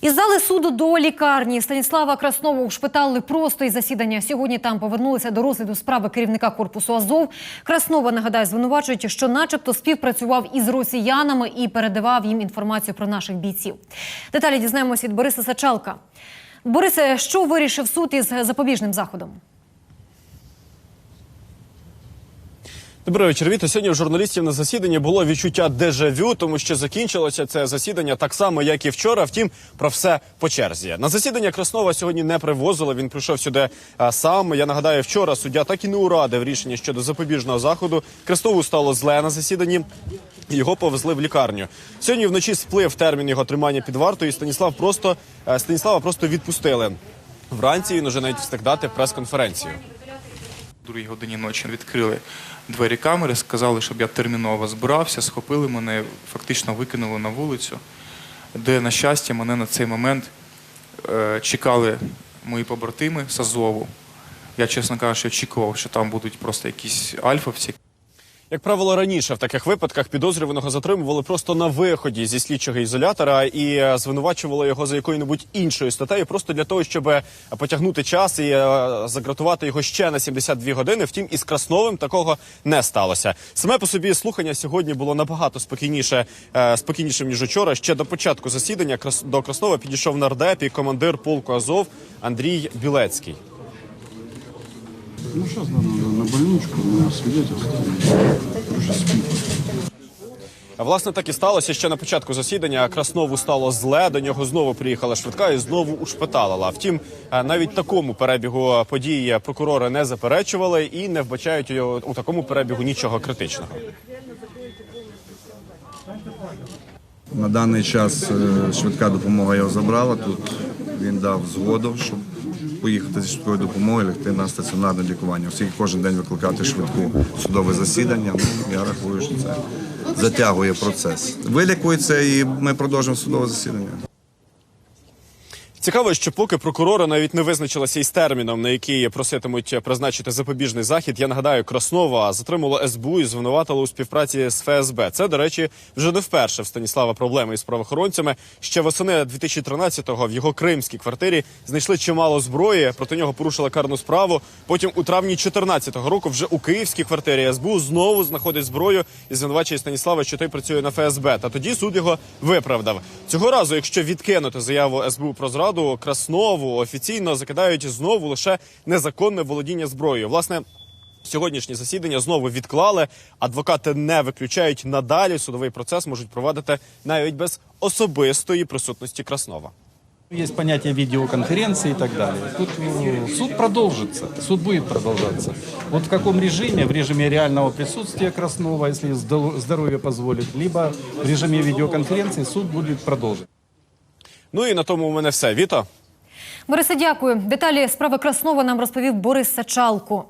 Із зали суду до лікарні Станіслава Краснова ушпитали просто із засідання. Сьогодні там повернулися до розгляду справи керівника корпусу Азов. Краснова, нагадаю, звинувачують, що начебто співпрацював із росіянами і передавав їм інформацію про наших бійців. Деталі дізнаємося від Бориса Сачалка. Борисе, що вирішив суд із запобіжним заходом? Добрий вечір. Віто. Сьогодні у журналістів на засіданні було відчуття дежавю, тому що закінчилося це засідання так само, як і вчора. Втім, про все по черзі. На засідання Краснова сьогодні не привозили. Він прийшов сюди сам. Я нагадаю, вчора суддя так і не урадив рішення щодо запобіжного заходу. Крестову стало зле на засіданні. Його повезли в лікарню. Сьогодні вночі сплив термін його тримання під вартою. і Станіслав просто е, Станіслава просто відпустили. Вранці він уже навіть встиг дати прес-конференцію. Другій годині ночі відкрили двері камери, сказали, щоб я терміново збирався, схопили мене, фактично викинули на вулицю, де, на щастя, мене на цей момент е, чекали мої побратими з Азову. Я, чесно кажучи, очікував, що там будуть просто якісь альфовці. Як правило, раніше в таких випадках підозрюваного затримували просто на виході зі слідчого ізолятора і е, звинувачували його за якою-небудь іншою статтею, просто для того, щоб е, потягнути час і е, загратувати його ще на 72 години. Втім, із Красновим такого не сталося. Саме по собі слухання сьогодні було набагато спокійніше, спокійнішим ніж учора. Ще до початку засідання до Краснова підійшов нардеп і командир полку Азов Андрій Білецький. Ну, сейчас надо на больничку, на свидетельство. Уже спит. Власне, так і сталося. Ще на початку засідання Краснову стало зле. До нього знову приїхала швидка і знову ушпиталила. Втім, навіть такому перебігу події прокурори не заперечували і не вбачають у у такому перебігу нічого критичного. На даний час е, швидка допомога його забрала. Тут він дав згоду, щоб поїхати зі швидкою допомогою, лягти на стаціонарне лікування. Оскільки кожен день викликати швидку судове засідання, ну я рахую, що це затягує процес. Вилікується і ми продовжимо судове засідання. Цікаво, що поки прокурори навіть не визначилися із терміном, на який проситимуть призначити запобіжний захід. Я нагадаю, Краснова затримало СБУ і звинуватило у співпраці з ФСБ. Це, до речі, вже не вперше в Станіслава проблеми із правоохоронцями. Ще восени 2013-го в його кримській квартирі знайшли чимало зброї. Проти нього порушили карну справу. Потім у травні 2014 року вже у київській квартирі СБУ знову знаходить зброю і звинувачує Станіслава, що той працює на ФСБ. Та тоді суд його виправдав. Цього разу, якщо відкинути заяву СБУ про зраду, Краснову офіційно закидають знову лише незаконне володіння зброєю. Власне. Сьогоднішнє засідання знову відклали. Адвокати не виключають надалі судовий процес можуть провадити навіть без особистої присутності Краснова. Есть понятие видеоконференции и так далее. Тут ну, суд продолжится, суд будет продолжаться. Вот в каком режиме? В режиме реального присутствия Краснова, если здо- здоровье позволит, либо в режиме видеоконференции суд будет продолжить. Ну і на тому у мене все. Віто. Борисе, дякую. Деталі справи Краснова нам розповів Борис Сачалко.